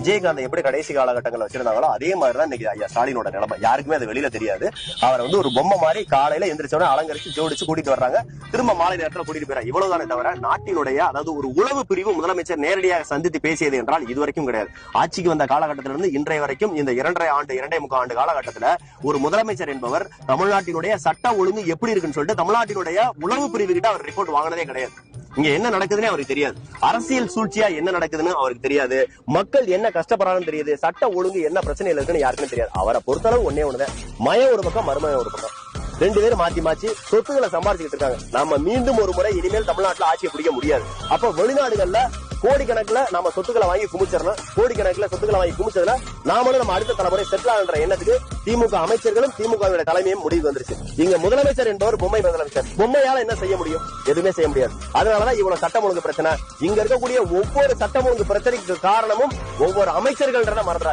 விஜயகாந்த் எப்படி கடைசி காலகட்டங்களில் வச்சிருந்தாங்களோ அதே மாதிரி தான் இன்னைக்கு ஐயா ஸ்டாலினோட நிலைமை. யாருக்குமே அது வெளியில தெரியாது. அவரை வந்து ஒரு பொம்மை மாதிரி காலையில எந்திரிச்சோட அலங்கரிச்சு ஜோடிச்சு கூட்டிட்டு வர்றாங்க. திரும்ப மாலை நேரத்தில் கூட்டிட்டு போறாங்க இவ்வளவுதானே தவிர நாட்டினுடைய அதாவது ஒரு உளவு பிரிவு முதலமைச்சர் நேரடியாக சந்தித்து பேசியது என்றால் இதுவரைக்கும் கிடையாது. ஆட்சிக்கு வந்த காலகட்டத்திலிருந்து இன்றைய வரைக்கும் இந்த இரண்டரை ஆண்டு இரண்டே முக்கால் ஆண்டு காலகட்டத்துல ஒரு முதலமைச்சர் என்பவர் தமிழ்நாட்டினுடைய சட்ட ஒழுங்கு எப்படி இருக்குன்னு சொல்லிட்டு தமிழ்நாட்டினுடைய உளவு பிரிவு கிட்ட அவர் ரிப்போர்ட் வாங்கினதே கிடையாது. இங்க என்ன நடக்குதுன்னு அவருக்கு தெரியாது. அரசியல் சூழ்ச்சியா என்ன நடக்குதுன்னு அவருக்கு தெரியாது. மக்கள் என்ன கஷ்டப்படுறாங்கன்னு தெரியுது. சட்ட ஒழுங்கு என்ன பிரச்சனையில இருக்குன்னு யாருக்குமே தெரியாது. அவரை பொறுத்தளவு ஒன்னே ஒண்ணுதான். மய ஒரு பக்கம் மருமய ஒரு பக்கம். ரெண்டு பேரும் மாத்தி மாத்தி சொத்துக்களை சம்பாதிச்சுட்டு இருக்காங்க. நம்ம மீண்டும் ஒரு முறை இனிமேல் தமிழ்நாட்டுல ஆட்சியை பிடிக்க முடியாது. அப்ப வெளிநாடுகள்ல கோடிக்கணக்குல நாம சொத்துக்களை வாங்கி குமிச்சிடணும். கணக்கில் சொத்துக்களை வாங்கி குமிச்சதுல நாமளும் நம்ம அடுத்த தலைமுறை செட்டில் ஆகின்ற எண்ணத்துக்கு திமுக அமைச்சர்களும் திமுக தலைமையும் முடிவு வந்துருச்சு. இங்க முதலமைச்சர் என்பவர் பொம்மை முதலமைச்சர். பொம்மையால என்ன செய்ய முடியும்? எதுவுமே செய்ய முடியாது. அதனாலதான் இவ்வளவு சட்டம் ஒழுங்கு பிரச்சனை. இங்க இருக்கக்கூடிய ஒவ்வொரு சட்டம் ஒழுங்கு பிரச்சனைக்கு காரணமும் ஒவ்வொரு அமைச்சர்கள் மறந்துடாது